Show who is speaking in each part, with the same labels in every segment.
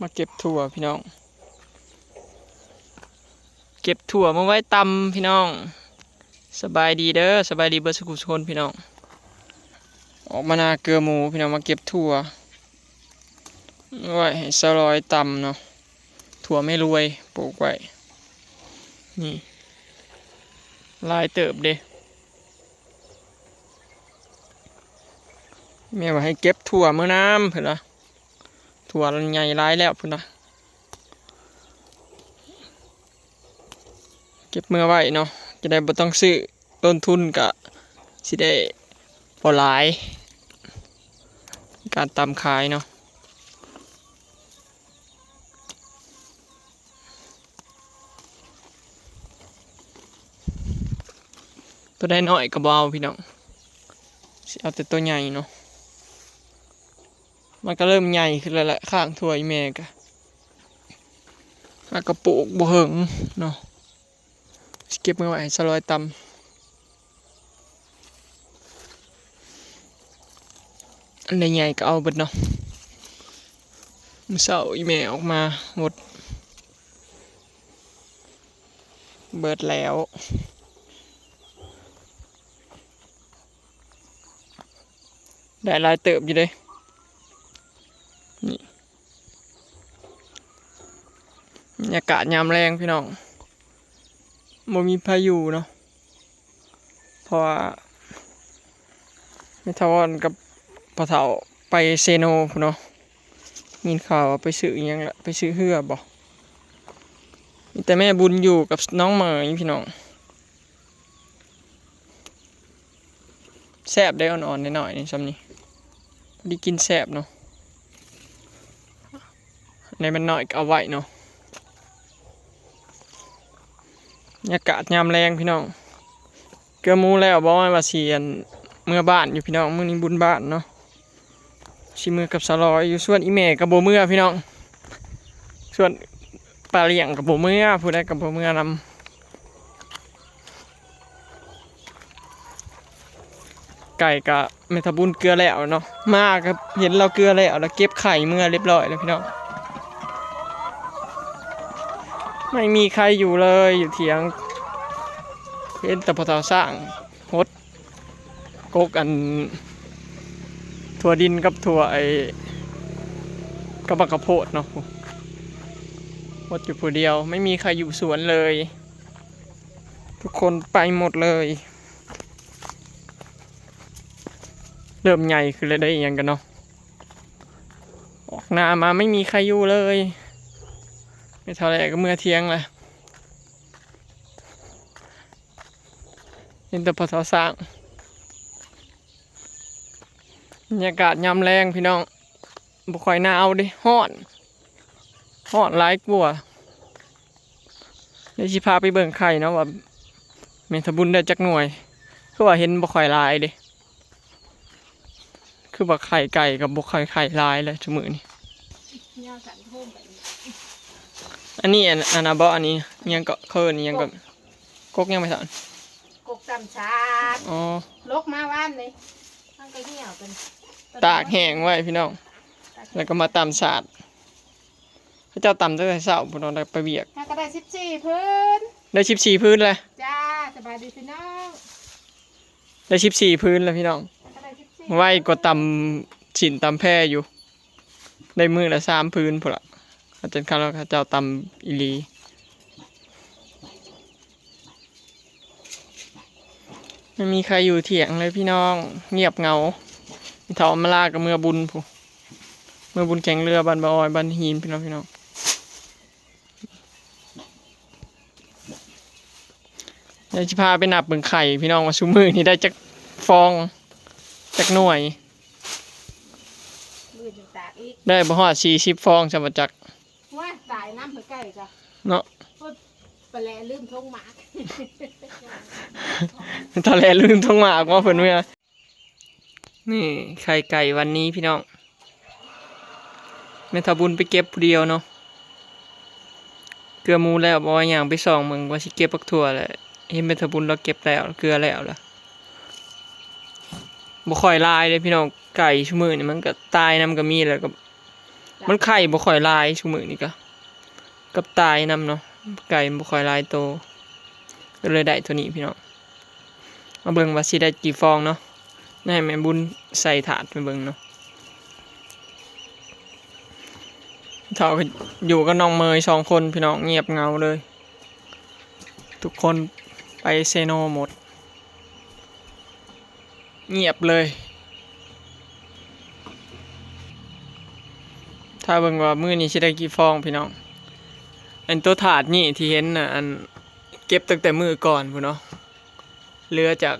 Speaker 1: มาเก็บถั่วพี่น้อง เก็บถั่วมาไว้ตำพี่น้อง สบายดีเด้อสบายดีเบิร์สกุลชนพี่น้อง ออกมานาเกลือหมูพี่น้องมาเก็บถั่วไว้ให้สลอยตำเนาะถั่วไม่รวยปลูกไว้นี่ลายเติบเด้แม่ว่าให้เก็บถั่วเมื่อน้ำเพื่อนละ ถั่วมันใหญ่ร้ายแล้วพื่อนะเก็บเมื่อไว้เนาะจะได้บ่ต้องซื้อต้นทุนกะสิได้พอหลาย การตำขายเนาะตัวได้น้อยก็บเอาพี่น้องเอาแต่ตัวใหญ่เนาะ มันก็เริ่มใหญ่ขึ้นแล้วแหละข้างถวยแม่กะหากระปุกบ่เหิงเนาะเก็บมาไว้ให้สลอยตำอันใหญ่ก็เอาเบิดเนาะมเช้าอีแม่ออกมาหมด เบิดแล้วได้ลายเติบอยู่เลย นี่บรรยากาศยามแรงพี่น้องบ่มีพายุเนาะเพราะว่าไม่ทาวอนกับพ่อเฒ่าไปเซโนพุ่นเนาะมีข่าวไปซื้อยังละไปซื้อเหือบ่มีแต่แม่บุญอยู่กับน้องเหมยพี่น้องแซบได้อ่อนๆหน่อยๆนี่ซ้ำนี่พอดีกินแซบเนาะ ในมันน่อยก็เอาไว้เนาะบรรยากาศยามแรงพี่น้อง เกลือมูแล้วบอกว่าเสียนเมื่อบ้านอยู่พี่น้องมื้อนี้บุญบ้านเนาะชิมือกับสลอยอยู่ส่วนอีเมกับโบเมื่อพี่น้อง ส่วนปลาเลี้ยงกับโบเมื่อผู้ใดกับโบเมื่อนำไก่กับเมทาบุญเกลือแล้วเนาะมากครับเห็นเราเกลือแล้วแล้วเก็บไข่เมื่อเรียบร้อยแล้วพี่น้อง ไม่มีใครอยู่เลยอยู่เถียงเห็นแต่พอทาสร้างฮดกกอันถั่วดินกับถั่วไอ้กระบกระโพดเนาะฮดอยู่ผู้เดียว ไม่มีใครอยู่สวนเลย ทุกคนไปหมดเลย เริ่มใหญ่ขึ้นเลยได้อหยังกันเนาะออกหน้ามาไม่มีใครอยู่เลย ไม่เท่าไรก็เมื่อเที่ยงแหละเห็นแต่พอสาสร้างบรรยากาศยามแรงพี่น้องบ่ค่อยหนาวดิฮ้อนฮ้อนหลายกว่าเดี๋ยวสิพาไปเบิ่งไข่เนาะว่าเมนทบุญได้จักหน่วย คือว่าเห็นบ่ค่อยลายดิคือว่าไข่ไก่กับบ่ค่อยไข่ลายเลยชั่วมือนี้
Speaker 2: ยาสันโทมไปนี่
Speaker 1: อันนี้อันอันนะบ่อันนี้ยังก็เคินยังก็กกยังไม่สอน
Speaker 2: กกตำชาด
Speaker 1: อ๋อ
Speaker 2: ลกมาว่านเลยทั้งก็เหี่ยวเป็น
Speaker 1: ตากแห้งไว้พี่น้อง แล้วก็มาตำสาดพระเจ้าตำตั้งแต่เช้าพี่น้องได้ไปเบียก
Speaker 2: ถ้าก็ได้สิบสี่พื้น
Speaker 1: ได้ชิบสี่พื้นเลย
Speaker 2: จ้าสบายดีพี่น้อง
Speaker 1: ได้ชิบสี่พื้นเลยพี่น้อง
Speaker 2: ถ้าก็ได้สิบสี่
Speaker 1: ไว้ก็ตำฉินตำแพร่อยู่ ได้มือละสามพื้นพอละอาจารย์ข้าแล้วข้าเจ้าตำอีหลีไม่มีใครอยู่เถียงเลยพี่น้องเงียบเหงามีเถามาลากับเมื่อบุญผู้เมื่อบุญแข่งเรือบันบาออยบันหินพี่น้องพี่น้องเดี๋ยวจะพาไปนับเบิ่งไข่พี่น้องว่าชูมือนี่ได้จักฟองจักหน่วย
Speaker 2: มือจะตากอีก
Speaker 1: ได้บ่ฮอดสี่สิบฟองสมจัก
Speaker 2: ว่าตายน้ำเผื่อไก่ จ้ะ
Speaker 1: เนาะ
Speaker 2: ไปแลลืมทงหมาก
Speaker 1: ทะเลลืมท้องหมากว่าเพิ่นเมื่อนี่ไข่ไก่วันนี้พี่น้องแม่ทาบุญไปเก็บผู้เดียวเนาะเกลือหมูแล้วบ่ว่าอย่างไปส่องมึงว่าสิเก็บปักถั่วแหละเห็นแม่ทาบุญเราเก็บแล้วเกลือแล้วล่ะบ่ค่อยลายเลยพี่น้องไก่ชั่วมือนี่มันก็ตายนํก็มีแล้วก็มันไข่บ่ค่อยหลายชุมื้อนี่ก็ กับตายนํเนาะไก่บ่ค่อยลายโตก็เลยได้ตัวนี้พี่น้องมาเบิ่งว่าสิได้กี่ฟองเนาะนี่ให้แม่บุญใส่ถาดไปเบิ่งเนาะเท่าอยู่กับน้องเมยสองคนพี่น้องเงียบเงาเลย ทุกคนไปเซโนหมด เงียบเลย ถ้าเบิ่งว่ามือนี้สิได้กี่ฟองพี่น้อง อันตัวถาดนี่ที่เห็นน่ะอันเก็บตั้งแต่มือก่อนพุ่นเนาะเหลือจาก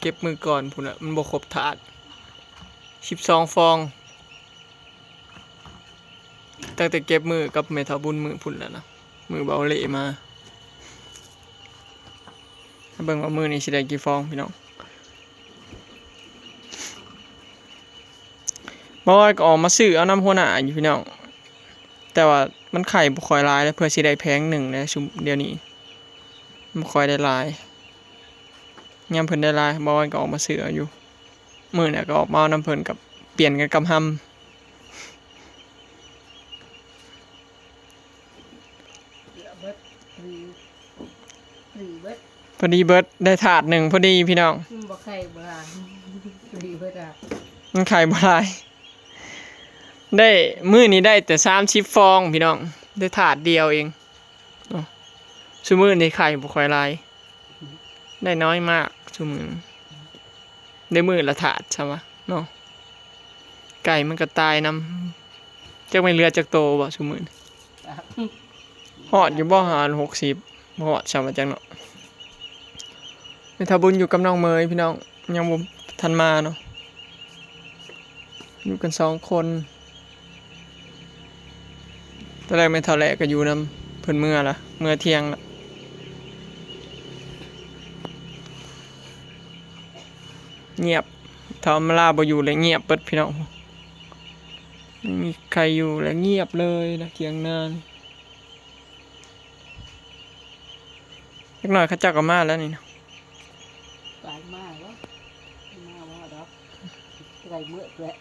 Speaker 1: เก็บมือก่อนพุ่นน่ะมันบ่ครบถาด12ฟองตั้งแต่เก็บมือกับเมทาบุญมือพุ่นแล้วนะมือเบาเละมาถ้าเบิ่งว่ามือนี้สิได้กี่ฟองพี่น้องบ่ว่าก็ออกมาซื้อเอาน้ำหัวหน้าอยู่พี่น้อง แต่ว่ามันไข่บ่ค่อยหลายแล้วเพื่อสิได้แพงหนึ่งนะชุมเดี๋ยวนี้มันบ่ค่อยได้หลายยามเพิ่นได้หลายบ่ว่าก็ออกมาซื้อเอาอยู่มื้อน่ะก็ออกมาเอาน้ำเพิ่นกับเปลี่ยนกันกับหำ
Speaker 2: เหลือเบิดหรือหรือเบิด
Speaker 1: พอดีเบิร์ดได้ถาดหนึ่งพอดีพี่น้อง
Speaker 2: มันบ่ไข่บ่ล่ะหรือเบิดอะ
Speaker 1: มันไข่บ่หลาย ได้มื้อนี้ได้แต่สามชิปฟองพี่น้อง ได้ถาดเดียวเองเนาะซุมื้อนี้ไข่บ่ค่อยลาย ได้น้อยมากซุมื้อได้มือละถาดใช่ปะเนาะไก่มันก็ตายนำจักไม่เหลือจักโตบ่ซุมื้อนี้ฮอดอยู่บ่หาร60บ่อดใช่ว่าจังเนาะแม่ทาบุญอยู่กับน้องเมยพี่น้องยังบ่ทันมาเนาะอยู่กันสองคน ตอนแรกไม่เท่าแรกก็อยู่นำเพิ่นเมื่อละเมื่อเที่ยงละเงียบทอมลาบ่อยู่เลยเงียบเปิดพี่น้องไม่มีใครอยู่แล้วเงียบเลยนะเที่ยงนานเล็กน้อยเขาเจ้าก็มาแล้วนี่นะ
Speaker 2: ตายมากแล้วมาว่าดอกไก่เมื่อแหละ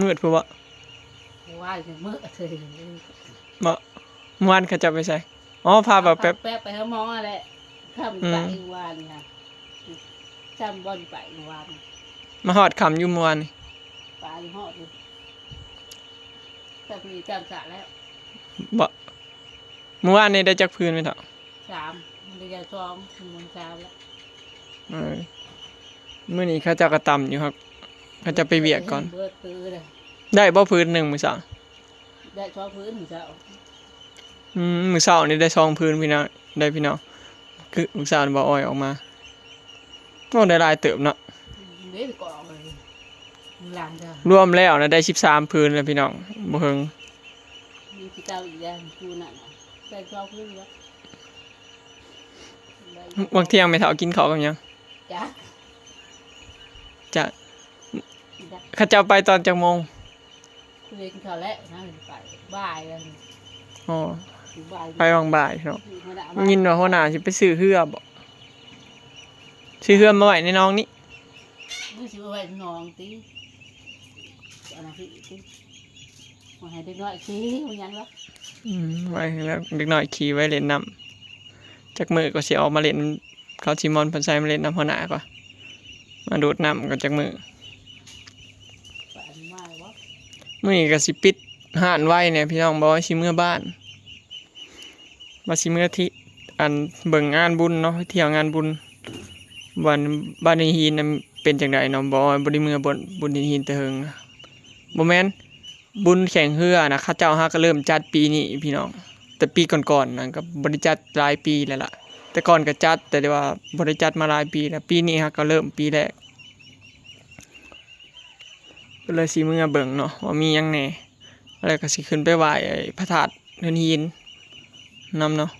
Speaker 1: มืดเพื่อวะ
Speaker 2: ว่าจะเมื่อเธอ
Speaker 1: บ่ เมื่อวานเขาเจะไปใส่อ๋อพาแบบแป๊บ
Speaker 2: แป๊บไปหาหมอแหละข้ามไปวานค่ะจำบอลไปวาน
Speaker 1: มาหอดคำอยู่เมื่อวานนี่
Speaker 2: ปลาอยู่หอดอยู่แต่มีจำสะแล้ว
Speaker 1: บ่เมื่อวานนี่ได้จักพื้นไหมเถอะ
Speaker 2: สามมันจะซ้อมมันสามแล้ว
Speaker 1: เออมื่อนี้เขาเจะกระตำอยู่ครับเขาจะไปเวียกก่อน
Speaker 2: เบิดตื้อเลย
Speaker 1: ได้บ่พื้นหนึ่งมือสอง
Speaker 2: ได้ซ้อมพื้นหรือเจ้า
Speaker 1: อืมมือเสานี่ได้ซองพื้นพี่น้องได้พี่น้องคือมือสาวนี่บ่อ้อยออกมาโอ้ได้หลายเติบเนาะ
Speaker 2: เด็กก่อนเลยหลังจ้ะ
Speaker 1: รวมแล้วนะได้สิบสามพื้นแล้วพี่น้องบ่เฮิง
Speaker 2: มีที่เจ้าอีกแล้วกูนั่นน่ะได้ซ้อมพื้นแล้ว
Speaker 1: บางเที่ยงไม่เท่ากินข้าวกับหยัง
Speaker 2: จ้ะ
Speaker 1: จะ
Speaker 2: จ้ะ
Speaker 1: เขาเจ้าไปตอนจักโมง
Speaker 2: เรียนเขาแล้วนะไปบ่ายแล้ว
Speaker 1: อ๋อ
Speaker 2: ถึงบ่าย
Speaker 1: ไปวางบ่ายพี่น้อง
Speaker 2: มาด่ามา
Speaker 1: ยินว่าหัวหน้าสิไปซื้อเฮือบ่ซื้อเฮือมาไว้ในน้องนี่
Speaker 2: ดูสิว่าไว้นองตีอันนั้นพี่ตีมาให้เด็กน้อยสิมันยังวะ
Speaker 1: อืมไว้แล้วเด็กน้อยขี่ไว้เล่นน้ำจักมือก็สิออกมาเล่นเขาชิมอนเพันไซมาเล่นน้ำหัวหน้าก่อนมาดูดน้ำก็จักมือ
Speaker 2: ไปอันมาวะ
Speaker 1: มื่อนี้ก็สิปิดห้านไว้เนี่ยพี่น้องบอกว่าสิเมื่อบ้าน มาสิเมื่อที่อันเบิ่งงานบุญเนาะเที่ยวงานบุญวันบ้านในฮีนเป็นจังไดเนาะบ่บ่ได้เมื่อบนบุญในฮีนแต่เฮิงบ่แม่นบุญแข่งเรือนะข้าเจ้าฮาก็เริ่มจัดปีนี้พี่น้อง แต่ปีก่อนๆนะก็บ่ได้จัดหลายปีแล้วล่ะ แต่ก่อนก็จัดแต่ว่าบ่ได้จัดมาหลายปีแล้วปีนี้ฮะก็เริ่มปีแรกก็เลยสิเมื่อเบิ่งเนาะว่ามีหยังแหน่แล้วก็สิขึ้นไปไหว้ไอ้พระธาตุเนินหิน นำเนาะ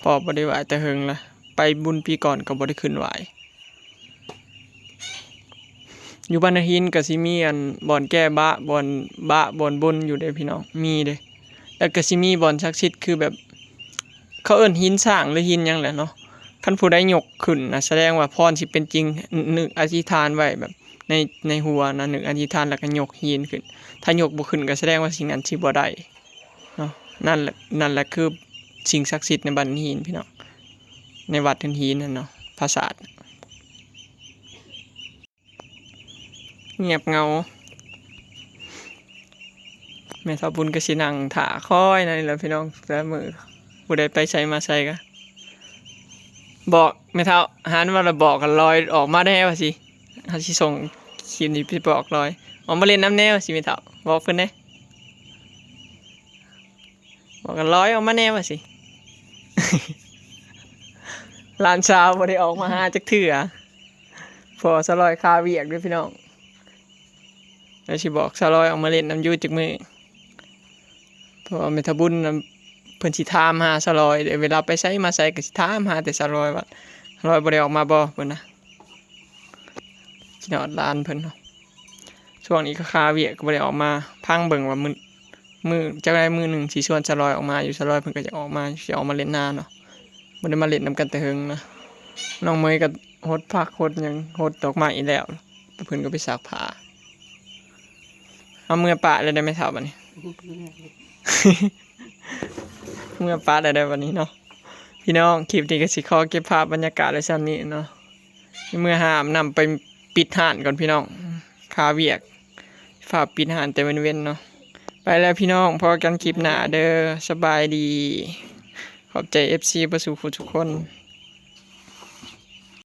Speaker 1: พอบ่ได้ไหวแต่เฮงละไปบุญปีก่อนก็บ่ได้ขึ้นไหวอยู่บ้านหินก็สิมีอันบ่อนแก้บะบ่อนบะบ่อนบนอยู่เด้พี่น้องมีเด้แล้วก็สิมีบ่อนศักดิ์สิทธิ์คือแบบ เขาเอิ้นหินสร้างหรือหินยังแหละเนาะคันผู้ใดยกขึ้นนะแสดงว่าพรสิเป็นจริงนึกอธิษฐานไว้แบบในในหัวนะหนึ่งอธิษฐานแล้วก็ยกหินขึ้น ถ้ายกบ่ขึ้นก็แสดงว่าสิ่งนั้นสิบ่ได้เนาะนั่นแหละนั่นแหละคือ สิ่งศักดิ์สิทธิ์ในบ้านหินพี่น้องในวัดหินหินนั่นเนาะปราสาทเงียบเงาแม่สาวบุญก็สินังถาค่อยนั่นแหละพี่น้องแต่มือผู้ใดไปใช้มาใช้ก็บอกแม่เท่าหันว่าเราบอกกันลอยออกมาได้ว่าสิเฮาสิส่งคลิปนี้ไปบอกลอยออกมาเล่นน้ำแนวสิแม่เท่าบอกเพิ่นเด้บอกกันลอยออกมาแนวว่าสิ ลานสาบ่ได้ออกมาหาจักเทื่อพอสลอยคาเวียกด้วยพี่น้องแล้วสิบอกสลอยออกมาเล่นน้ำยูจักมือพราะว่าเมทบุญเพิ่นสิถามหาสลอยเดี๋ยวเวลาไปใช้มาใช้ก็สิถามหาแต่สลอยว่าสลอยบ่ได้ออกมาบ่เพิ่นนะกินอดลานเพิ่นเนาะช่วงนี้ก็คาเวียกก็บ่ได้ออกมาพังเบิ่งว่ามือมือจักได้มือหนึ่งสิชวนสลอยออกมาอยู่สลอยเพิ่นก็จะออกมาสิออกมาเล่นนาเนาะ บ่ได้มาเล่นนํกันแต่เฮิงนะน้องเมยก็ฮดพักฮดหยังฮดดอกไม้อีแล้วเพิ่นก็ไปซักผ้าเอาเมื่อปะเลยได้ไหมเท่าบัดนี้ เมื่อป้าได้ได้วันนี้เนาะพี่น้องคลิปนี้ก็สิขอเก็บภาพบรรยากาศไว้ซ้ำนี้เนาะเมื่อหามนำไปปิดห่านก่อนพี่น้องคาเวียกฝากปิดห่านแต่เว้นๆเนาะไปแล้วพี่น้องพอกันคลิปหน้าเด้อสบายดี ขอบใจ FC ประสูขุทุกคน